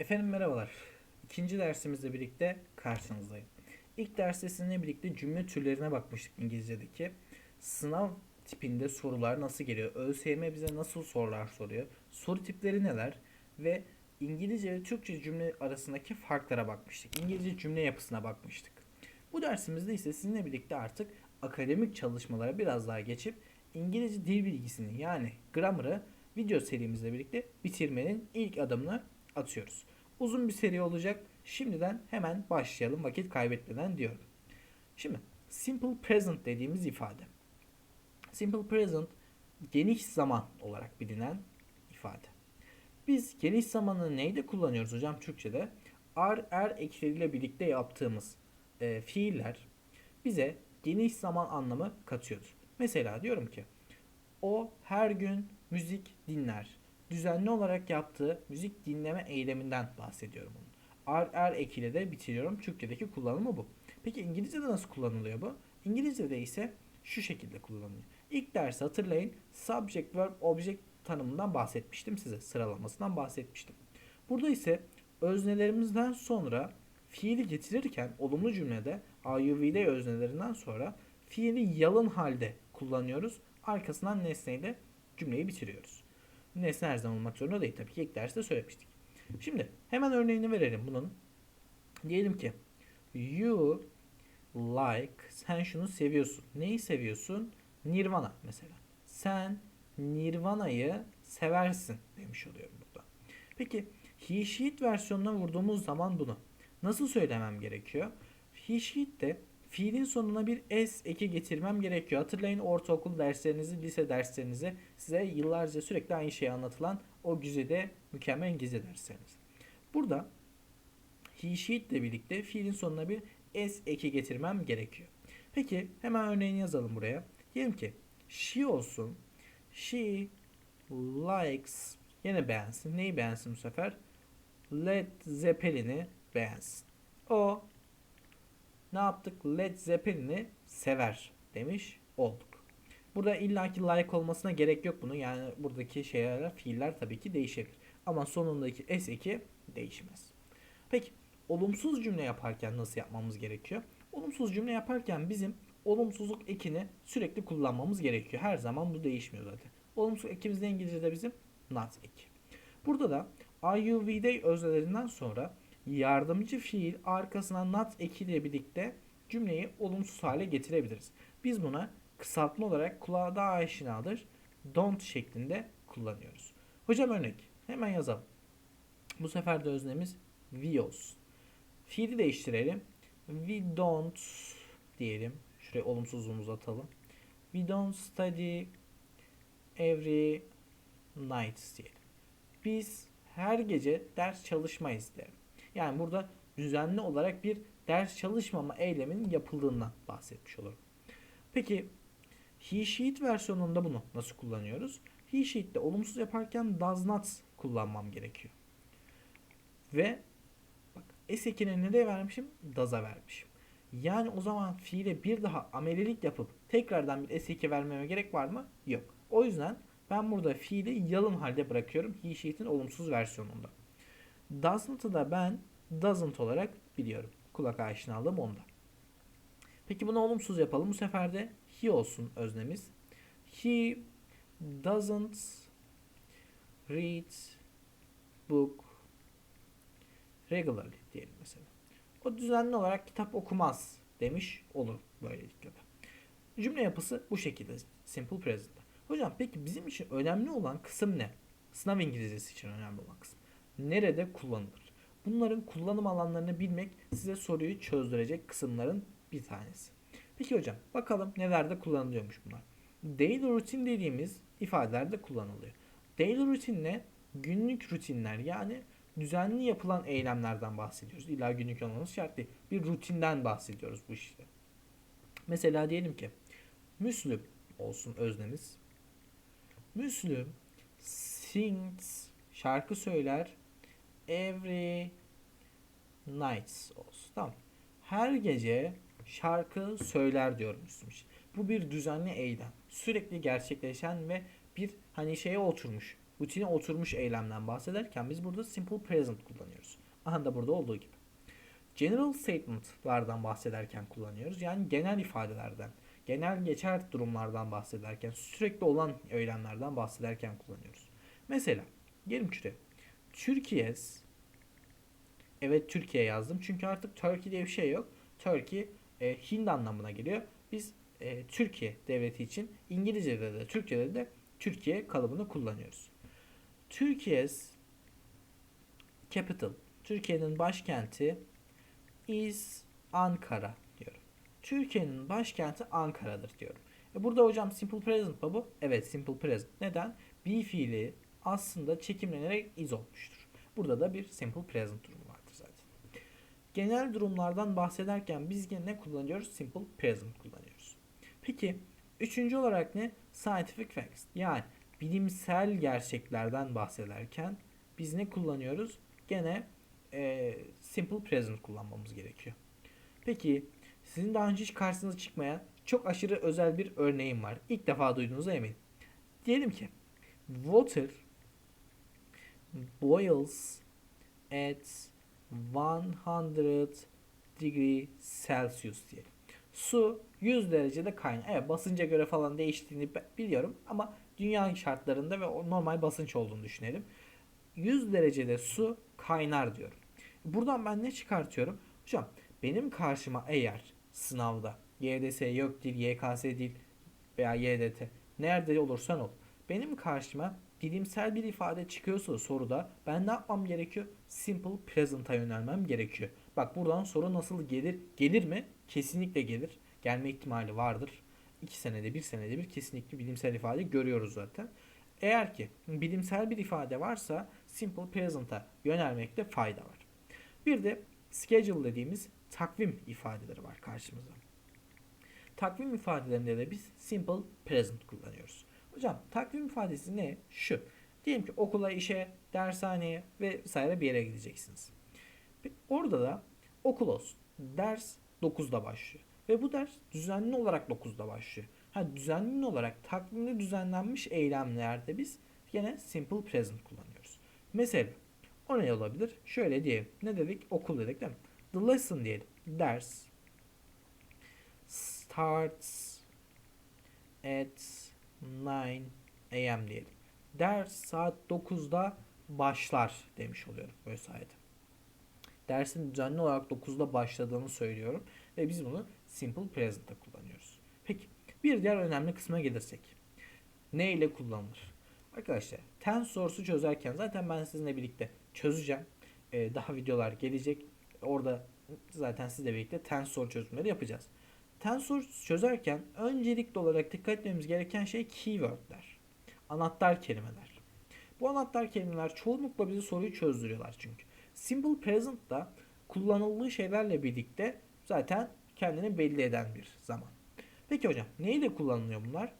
Efendim merhabalar. İkinci dersimizle birlikte karşınızdayım. İlk derste birlikte cümle türlerine bakmıştık İngilizce'deki. Sınav tipinde sorular nasıl geliyor? ÖSYM bize nasıl sorular soruyor? Soru tipleri neler? Ve İngilizce ve Türkçe cümle arasındaki farklara bakmıştık. İngilizce cümle yapısına bakmıştık. Bu dersimizde ise sizinle birlikte artık akademik çalışmalara biraz daha geçip İngilizce dil bilgisini yani grammar'ı video serimizle birlikte bitirmenin ilk adımını atıyoruz. Uzun bir seri olacak. Şimdiden hemen başlayalım vakit kaybetmeden diyorum. Şimdi simple present dediğimiz ifade. Simple present geniş zaman olarak bilinen ifade. Biz geniş zamanı neyde kullanıyoruz hocam Türkçe'de? Ar er ekleriyle birlikte yaptığımız e, fiiller bize geniş zaman anlamı katıyordur. Mesela diyorum ki o her gün müzik dinler. Düzenli olarak yaptığı müzik dinleme eyleminden bahsediyorum onun. Ar er ekiyle de bitiriyorum. Türkçedeki kullanımı bu. Peki İngilizce'de nasıl kullanılıyor bu? İngilizce'de ise şu şekilde kullanılıyor. İlk dersi hatırlayın. Subject, verb, object tanımından bahsetmiştim size. Sıralamasından bahsetmiştim. Burada ise öznelerimizden sonra fiili getirirken olumlu cümlede IUV'de öznelerinden sonra fiili yalın halde kullanıyoruz. Arkasından nesneyle cümleyi bitiriyoruz. Nesne her zaman olmak zorunda değil. Tabii ki ilk derste söylemiştik. Şimdi hemen örneğini verelim bunun. Diyelim ki you like sen şunu seviyorsun. Neyi seviyorsun? Nirvana mesela. Sen Nirvana'yı seversin demiş oluyorum burada. Peki he sheet versiyonuna vurduğumuz zaman bunu nasıl söylemem gerekiyor? He sheet'te fiilin sonuna bir s eki getirmem gerekiyor. Hatırlayın ortaokul derslerinizi, lise derslerinizi size yıllarca sürekli aynı şeyi anlatılan o güzide mükemmel İngilizce dersleriniz. Burada he sheet ile birlikte fiilin sonuna bir s eki getirmem gerekiyor. Peki hemen örneğini yazalım buraya. Diyelim ki she olsun. She likes yine beğensin. Neyi beğensin bu sefer? Led Zeppelin'i beğensin. O ne yaptık? Led Zeppelin'i sever demiş olduk. Burada illaki like olmasına gerek yok bunun. Yani buradaki şeyler, fiiller tabii ki değişebilir. Ama sonundaki S2 değişmez. Peki olumsuz cümle yaparken nasıl yapmamız gerekiyor? Olumsuz cümle yaparken bizim olumsuzluk ekini sürekli kullanmamız gerekiyor. Her zaman bu değişmiyor zaten. Olumsuz ekimiz de İngilizce'de bizim not eki. Burada da IUV'de öznelerinden sonra yardımcı fiil arkasına not ekiyle birlikte cümleyi olumsuz hale getirebiliriz. Biz buna kısaltma olarak kulağa daha aşinadır. Don't şeklinde kullanıyoruz. Hocam örnek. Hemen yazalım. Bu sefer de öznemiz we olsun. Fiili değiştirelim. We don't diyelim. Şuraya olumsuzluğumuzu atalım. We don't study every night diyelim. Biz her gece ders çalışmayız derim. Yani burada düzenli olarak bir ders çalışmama eyleminin yapıldığından bahsetmiş olurum. Peki he sheet versiyonunda bunu nasıl kullanıyoruz? He sheet'te olumsuz yaparken does not kullanmam gerekiyor. Ve bak S2'ne nereye vermişim? Does'a vermişim. Yani o zaman fiile bir daha amelilik yapıp tekrardan bir S2 vermeme gerek var mı? Yok. O yüzden ben burada fiili yalın halde bırakıyorum he sheet'in olumsuz versiyonunda. Doesn't'ı da ben doesn't olarak biliyorum. Kulak aşinalığım onda. Peki bunu olumsuz yapalım. Bu sefer de he olsun öznemiz. He doesn't read book regularly diyelim mesela. O düzenli olarak kitap okumaz demiş olur böylelikle de. Cümle yapısı bu şekilde simple present. Hocam peki bizim için önemli olan kısım ne? Sınav İngilizcesi için önemli olan kısım. Nerede kullanılır? Bunların kullanım alanlarını bilmek size soruyu çözdürecek kısımların bir tanesi. Peki hocam bakalım nelerde kullanılıyormuş bunlar. Daily routine dediğimiz ifadelerde kullanılıyor. Daily routine ne? Günlük rutinler yani düzenli yapılan eylemlerden bahsediyoruz. İlla günlük olmanız şart değil. Bir rutinden bahsediyoruz bu işte. Mesela diyelim ki Müslüm olsun öznemiz. Müslüm sings şarkı söyler every night olsun. Tamam. Her gece şarkı söyler diyorum için. Bu bir düzenli eylem. Sürekli gerçekleşen ve bir hani şeye oturmuş. rutine oturmuş eylemden bahsederken biz burada simple present kullanıyoruz. Aha da burada olduğu gibi. General statement'lardan bahsederken kullanıyoruz. Yani genel ifadelerden, genel geçer durumlardan bahsederken, sürekli olan eylemlerden bahsederken kullanıyoruz. Mesela gelin şuraya. Türkiye's Evet Türkiye yazdım. Çünkü artık Turkey diye bir şey yok. Turkey e, Hind anlamına geliyor. Biz e, Türkiye devleti için İngilizce'de de Türkçe'de de Türkiye kalıbını kullanıyoruz. Türkiye's capital. Türkiye'nin başkenti is Ankara diyorum. Türkiye'nin başkenti Ankara'dır diyorum. E burada hocam simple present mı bu? Evet simple present. Neden? Be fiili aslında çekimlenerek is olmuştur. Burada da bir simple present durumu vardır zaten. Genel durumlardan bahsederken biz yine ne kullanıyoruz? Simple present kullanıyoruz. Peki üçüncü olarak ne? Scientific facts. Yani bilimsel gerçeklerden bahsederken biz ne kullanıyoruz? Gene e, simple present kullanmamız gerekiyor. Peki sizin daha önce hiç karşınıza çıkmayan çok aşırı özel bir örneğim var. İlk defa duyduğunuza eminim. Diyelim ki water boils at 100 degree Celsius diyelim. Su 100 derecede kaynar. Evet basınca göre falan değiştiğini biliyorum ama dünya şartlarında ve normal basınç olduğunu düşünelim. 100 derecede su kaynar diyorum. Buradan ben ne çıkartıyorum? Hocam benim karşıma eğer sınavda YDS yok değil, YKS değil veya YDT nerede olursan ol. Benim karşıma bilimsel bir ifade çıkıyorsa soruda ben ne yapmam gerekiyor? Simple present'a yönelmem gerekiyor. Bak buradan soru nasıl gelir? Gelir mi? Kesinlikle gelir. Gelme ihtimali vardır. 2 senede bir senede bir kesinlikle bilimsel ifade görüyoruz zaten. Eğer ki bilimsel bir ifade varsa simple present'a yönelmekte fayda var. Bir de schedule dediğimiz takvim ifadeleri var karşımızda. Takvim ifadelerinde de biz simple present kullanıyoruz. Hocam takvim ifadesi ne? Şu. Diyelim ki okula, işe, dershaneye vesaire bir yere gideceksiniz. Orada da okul olsun. Ders 9'da başlıyor. Ve bu ders düzenli olarak 9'da başlıyor. Ha, düzenli olarak takvimde düzenlenmiş eylemlerde biz yine simple present kullanıyoruz. Mesela o ne olabilir? Şöyle diyelim. Ne dedik? Okul dedik değil mi? The lesson diyelim. Ders starts at 9 a.m. diyelim. Ders saat 9'da başlar demiş oluyorum böyle sayede. Dersin düzenli olarak 9'da başladığını söylüyorum ve biz bunu simple present'ta kullanıyoruz. Peki bir diğer önemli kısma gelirsek. Ne ile kullanılır? Arkadaşlar tense sorusu çözerken zaten ben sizinle birlikte çözeceğim. Ee, daha videolar gelecek. Orada zaten sizle birlikte tense soru çözümleri yapacağız. Tense soru çözerken öncelikli olarak dikkat etmemiz gereken şey keywordler. Anahtar kelimeler. Bu anahtar kelimeler çoğunlukla bize soruyu çözdürüyorlar çünkü. Simple present da kullanıldığı şeylerle birlikte zaten kendini belli eden bir zaman. Peki hocam neyle kullanılıyor bunlar?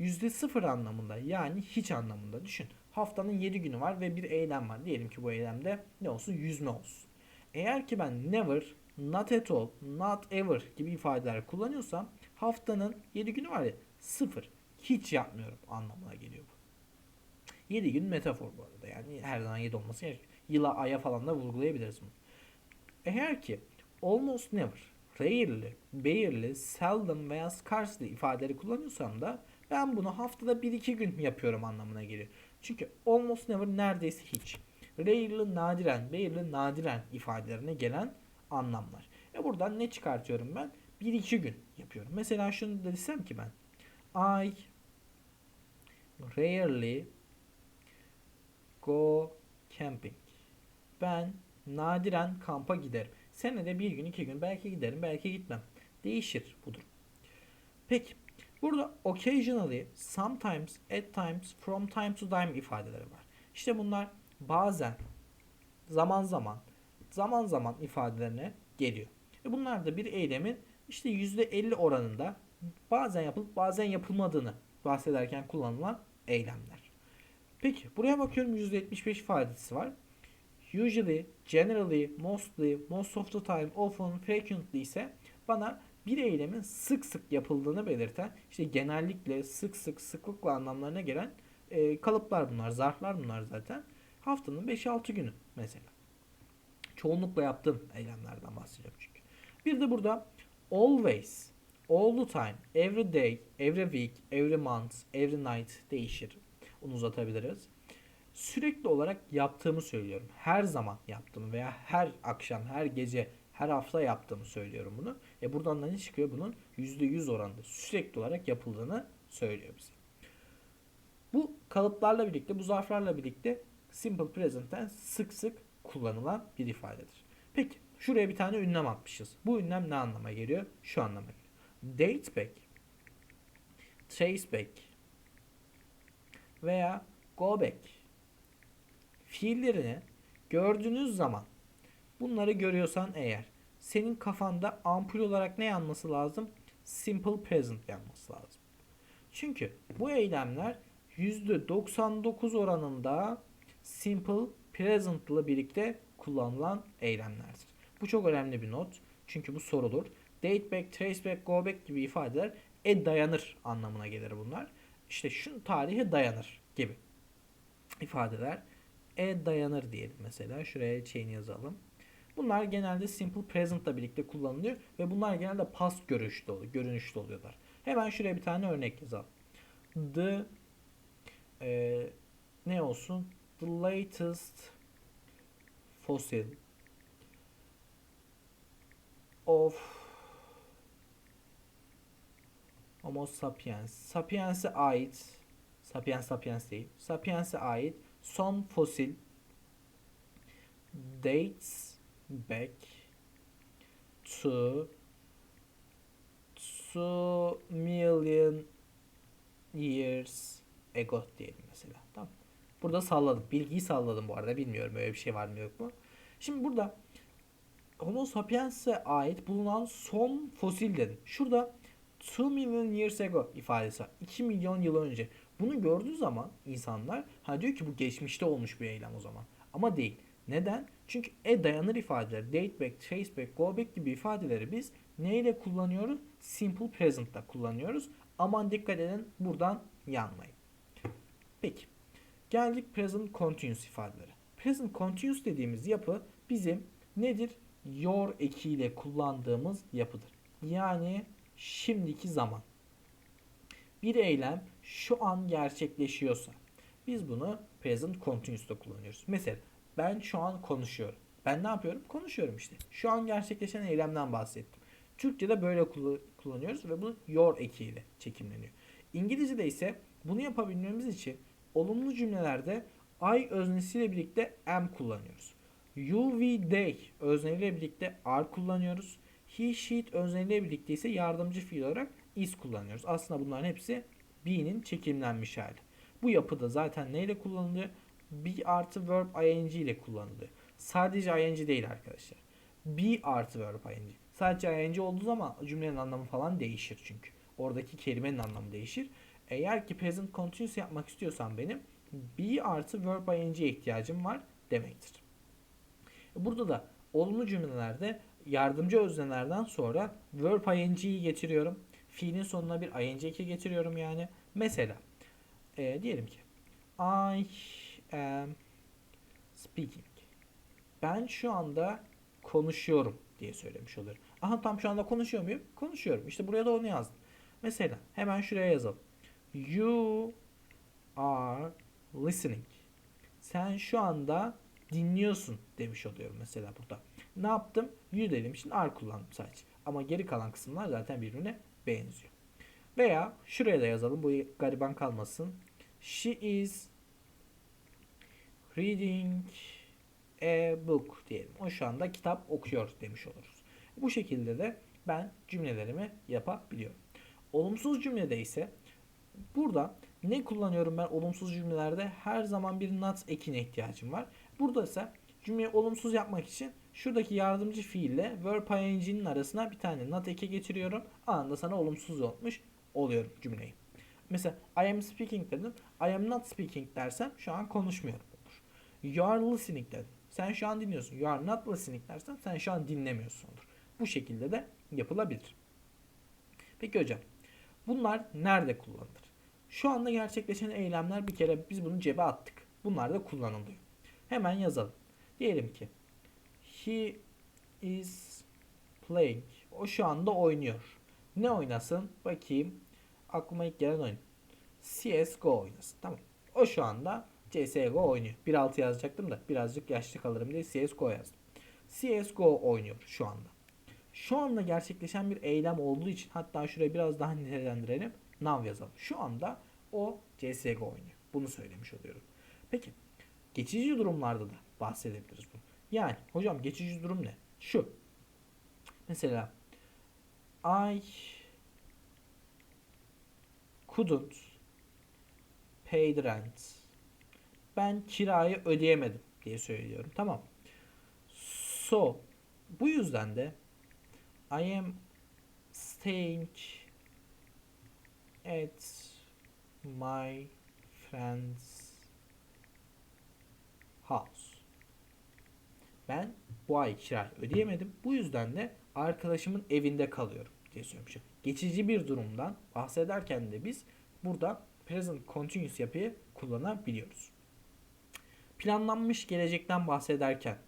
%0 anlamında yani hiç anlamında düşün. Haftanın 7 günü var ve bir eylem var. Diyelim ki bu eylemde ne olsun? Yüzme olsun. Eğer ki ben never, not at all, not ever gibi ifadeler kullanıyorsam haftanın 7 günü var ya 0. Hiç yapmıyorum anlamına geliyor bu. 7 gün metafor bu arada. Yani her zaman 7 olması gerekiyor. Yıla, aya falan da vurgulayabiliriz bunu. Eğer ki almost never, rarely, barely, seldom veya scarcely ifadeleri kullanıyorsam da ben bunu haftada 1-2 gün yapıyorum anlamına geliyor. Çünkü almost never neredeyse hiç. Rarely nadiren, barely nadiren ifadelerine gelen anlamlar. E buradan ne çıkartıyorum ben? 1-2 gün yapıyorum. Mesela şunu da desem ki ben I rarely go camping. Ben nadiren kampa giderim. Senede bir gün iki gün belki giderim belki gitmem. Değişir bu durum. Peki burada occasionally, sometimes, at times, from time to time ifadeleri var. İşte bunlar bazen, zaman zaman, zaman zaman ifadelerine geliyor. E bunlar da bir eylemin işte %50 oranında bazen yapılıp bazen yapılmadığını bahsederken kullanılan eylemler. Peki buraya bakıyorum %75 ifadesi var. Usually, generally, mostly, most of the time, often, frequently ise bana bir eylemin sık sık yapıldığını belirten işte genellikle, sık sık, sıklıkla anlamlarına gelen e, kalıplar bunlar, zarflar bunlar zaten. Haftanın 5-6 günü mesela. Çoğunlukla yaptığım eylemlerden bahsedeceğim çünkü. Bir de burada always, all the time, every day, every week, every month, every night değişir. Onu uzatabiliriz. Sürekli olarak yaptığımı söylüyorum. Her zaman yaptığımı veya her akşam, her gece, her hafta yaptığımı söylüyorum bunu. E buradan da ne çıkıyor? Bunun %100 oranında sürekli olarak yapıldığını söylüyor bize. Bu kalıplarla birlikte, bu zarflarla birlikte simple present tense sık sık kullanılan bir ifadedir. Peki şuraya bir tane ünlem atmışız. Bu ünlem ne anlama geliyor? Şu anlama geliyor. Date back, trace back veya go back fiillerini gördüğünüz zaman bunları görüyorsan eğer senin kafanda ampul olarak ne yanması lazım? Simple present yanması lazım. Çünkü bu eylemler %99 oranında simple present ile birlikte kullanılan eylemlerdir. Bu çok önemli bir not. Çünkü bu sorulur. Date back, trace back, go back gibi ifadeler e dayanır anlamına gelir bunlar. İşte şu tarihe dayanır gibi ifadeler e dayanır diyelim mesela. Şuraya chain yazalım. Bunlar genelde simple present ile birlikte kullanılıyor ve bunlar genelde past görünüşlü oluyor, görünüşlü oluyorlar. Hemen şuraya bir tane örnek yazalım. The e, ne olsun? The latest fossil of Homo sapiens. Sapiens'e ait Sapiens sapiens değil. Sapiens'e ait son fosil dates back to 2 million years ago diyelim mesela. Tamam. Burada salladım. Bilgiyi salladım bu arada. Bilmiyorum öyle bir şey var mı yok mu. Şimdi burada Homo sapiens'e ait bulunan son fosil dedim. Şurada 2 million years ago ifadesi var. 2 milyon yıl önce. Bunu gördüğü zaman insanlar ha diyor ki bu geçmişte olmuş bir eylem o zaman. Ama değil. Neden? Çünkü e dayanır ifadeler, date back, trace back, go back gibi ifadeleri biz neyle kullanıyoruz? Simple present'ta kullanıyoruz. Aman dikkat edin buradan yanmayın. Peki. Geldik present continuous ifadeleri. Present continuous dediğimiz yapı bizim nedir? Your ekiyle kullandığımız yapıdır. Yani şimdiki zaman. Bir eylem şu an gerçekleşiyorsa biz bunu present continuous'ta kullanıyoruz. Mesela ben şu an konuşuyorum. Ben ne yapıyorum? Konuşuyorum işte. Şu an gerçekleşen eylemden bahsettim. Türkçe'de böyle kullanıyoruz ve bu your ekiyle çekimleniyor. İngilizce'de ise bunu yapabilmemiz için olumlu cümlelerde I öznesiyle birlikte am kullanıyoruz. You, we, they özneleriyle birlikte are kullanıyoruz. He, she, özneleriyle birlikte ise yardımcı fiil olarak is kullanıyoruz. Aslında bunların hepsi be'nin çekimlenmiş hali. Bu yapıda zaten neyle kullanılıyor? Be artı verb ing ile kullanılıyor. Sadece ing değil arkadaşlar. Be artı verb ing. Sadece ing olduğu zaman cümlenin anlamı falan değişir çünkü. Oradaki kelimenin anlamı değişir. Eğer ki present continuous yapmak istiyorsan benim be artı verb ing'e ihtiyacım var demektir. Burada da olumlu cümlelerde yardımcı öznelerden sonra verb ing'yi getiriyorum. Fiilin sonuna bir ing getiriyorum yani. Mesela e, diyelim ki I am speaking. Ben şu anda konuşuyorum diye söylemiş oluyorum. Aha tam şu anda konuşuyor muyum? Konuşuyorum. İşte buraya da onu yazdım. Mesela hemen şuraya yazalım. You are listening. Sen şu anda dinliyorsun demiş oluyorum mesela burada. Ne yaptım? You dedim için are kullandım sadece. Ama geri kalan kısımlar zaten birbirine benziyor. Veya şuraya da yazalım. Bu gariban kalmasın. She is reading a book diyelim. O şu anda kitap okuyor demiş oluruz. Bu şekilde de ben cümlelerimi yapabiliyorum. Olumsuz cümlede ise burada ne kullanıyorum ben olumsuz cümlelerde? Her zaman bir not ekine ihtiyacım var. Burada ise cümleyi olumsuz yapmak için şuradaki yardımcı fiille verb ing'nin arasına bir tane not eke getiriyorum. Anında sana olumsuz olmuş oluyorum cümleyi. Mesela I am speaking dedim. I am not speaking dersem şu an konuşmuyorum olur. You are listening dedim. Sen şu an dinliyorsun. You are not listening dersem sen şu an dinlemiyorsun olur. Bu şekilde de yapılabilir. Peki hocam bunlar nerede kullanılır? Şu anda gerçekleşen eylemler bir kere biz bunu cebe attık. Bunlar da kullanılıyor. Hemen yazalım. Diyelim ki he is playing. O şu anda oynuyor. Ne oynasın? Bakayım. Aklıma ilk gelen oyun. CSGO oynasın. Tamam. O şu anda CSGO oynuyor. 1.6 yazacaktım da birazcık yaşlı kalırım diye CSGO yazdım. CSGO oynuyor şu anda. Şu anda gerçekleşen bir eylem olduğu için hatta şuraya biraz daha nitelendirelim. Now yazalım. Şu anda o CSGO oynuyor. Bunu söylemiş oluyorum. Peki geçici durumlarda da bahsedebiliriz bunu. Yani hocam geçici durum ne? Şu. Mesela I couldn't pay the rent. Ben kirayı ödeyemedim diye söylüyorum. Tamam. So bu yüzden de I am staying at my friend's house. Ben bu ay kirayı ödeyemedim. Bu yüzden de arkadaşımın evinde kalıyorum diye söylemişim. Geçici bir durumdan bahsederken de biz burada present continuous yapıyı kullanabiliyoruz. Planlanmış gelecekten bahsederken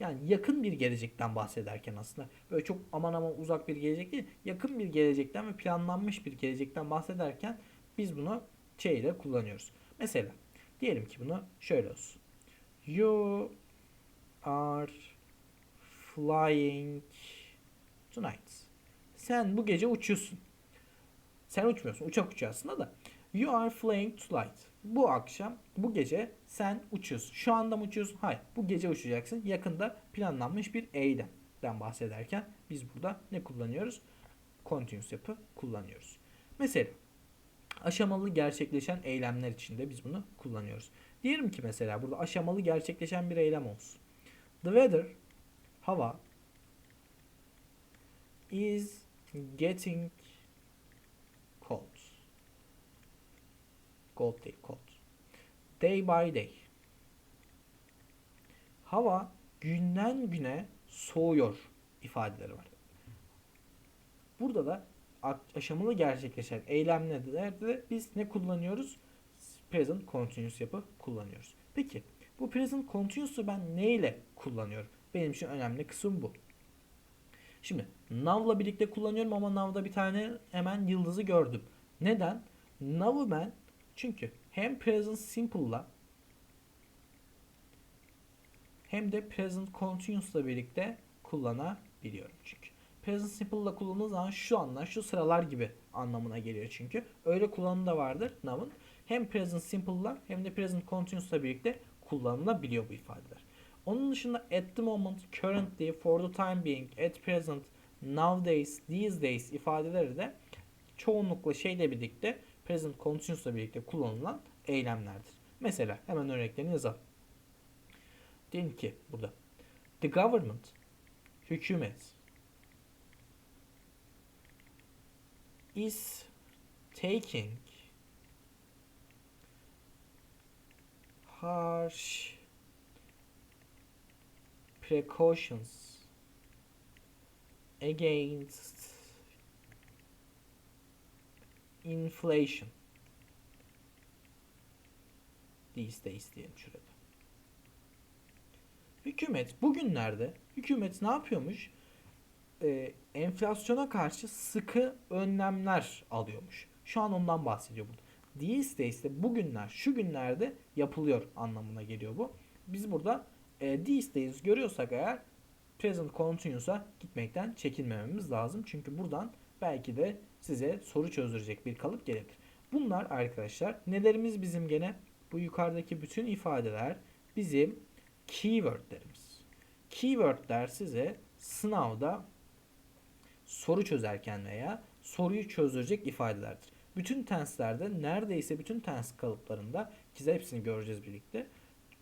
yani yakın bir gelecekten bahsederken aslında böyle çok aman aman uzak bir gelecek değil yakın bir gelecekten ve planlanmış bir gelecekten bahsederken biz bunu şey ile kullanıyoruz. Mesela diyelim ki bunu şöyle olsun. You are flying tonight. Sen bu gece uçuyorsun. Sen uçmuyorsun. Uçak uçuyor aslında da. You are flying tonight. Bu akşam, bu gece sen uçuyorsun. Şu anda mı uçuyorsun? Hayır. Bu gece uçacaksın. Yakında planlanmış bir eylemden bahsederken biz burada ne kullanıyoruz? Continuous yapı kullanıyoruz. Mesela aşamalı gerçekleşen eylemler içinde biz bunu kullanıyoruz. Diyelim ki mesela burada aşamalı gerçekleşen bir eylem olsun. The weather, hava is getting cold. Cold değil, cold. Day by day. Hava günden güne soğuyor ifadeleri var. Burada da aşamalı gerçekleşen eylemlerde biz ne kullanıyoruz? Present continuous yapı kullanıyoruz. Peki bu present continuous'u ben neyle kullanıyorum? Benim için önemli kısım bu. Şimdi now'la birlikte kullanıyorum ama now'da bir tane hemen yıldızı gördüm. Neden? Now'u ben çünkü hem present simple'la hem de present continuous'la birlikte kullanabiliyorum çünkü. Present simple'la kullanıldığı zaman şu anlar, şu sıralar gibi anlamına geliyor çünkü. Öyle kullanımı da vardır now'ın. Hem present simple'la hem de present continuous'la birlikte kullanılabiliyor bu ifadeler. Onun dışında at the moment, currently, for the time being, at present, nowadays, these days ifadeleri de çoğunlukla şeyle birlikte present continuous'la birlikte kullanılan eylemlerdir. Mesela hemen örneklerini yazalım. Diyelim ki burada the government hükümet is taking harsh precautions against inflation these days diyelim şurada. Hükümet bugünlerde hükümet ne yapıyormuş? Ee, enflasyona karşı sıkı önlemler alıyormuş. Şu an ondan bahsediyor burada. These days'te bugünler, şu günlerde yapılıyor anlamına geliyor bu. Biz burada e, these days görüyorsak eğer present continuous'a gitmekten çekinmememiz lazım. Çünkü buradan belki de size soru çözdürecek bir kalıp gelebilir. Bunlar arkadaşlar nelerimiz bizim gene bu yukarıdaki bütün ifadeler bizim keywordlerimiz. Keywordler size sınavda soru çözerken veya soruyu çözdürecek ifadelerdir. Bütün tenslerde neredeyse bütün tens kalıplarında ki hepsini göreceğiz birlikte.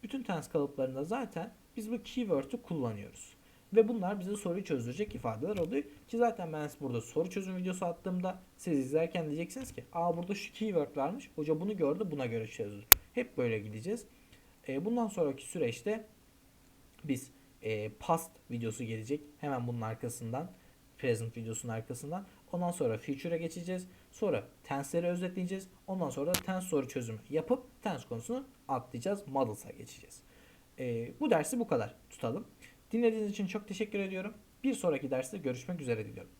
Bütün tens kalıplarında zaten biz bu keyword'ü kullanıyoruz. Ve bunlar bize soruyu çözdürecek ifadeler oluyor. Ki zaten ben size burada soru çözüm videosu attığımda siz izlerken diyeceksiniz ki aa burada şu keyword vermiş. Hoca bunu gördü buna göre çözdü. Hep böyle gideceğiz. E, bundan sonraki süreçte biz e, past videosu gelecek. Hemen bunun arkasından present videosunun arkasından. Ondan sonra future'a geçeceğiz. Sonra tensleri özetleyeceğiz. Ondan sonra tens soru çözümü yapıp tens konusunu atlayacağız. Models'a geçeceğiz. E, bu dersi bu kadar tutalım. Dinlediğiniz için çok teşekkür ediyorum. Bir sonraki derste görüşmek üzere diliyorum.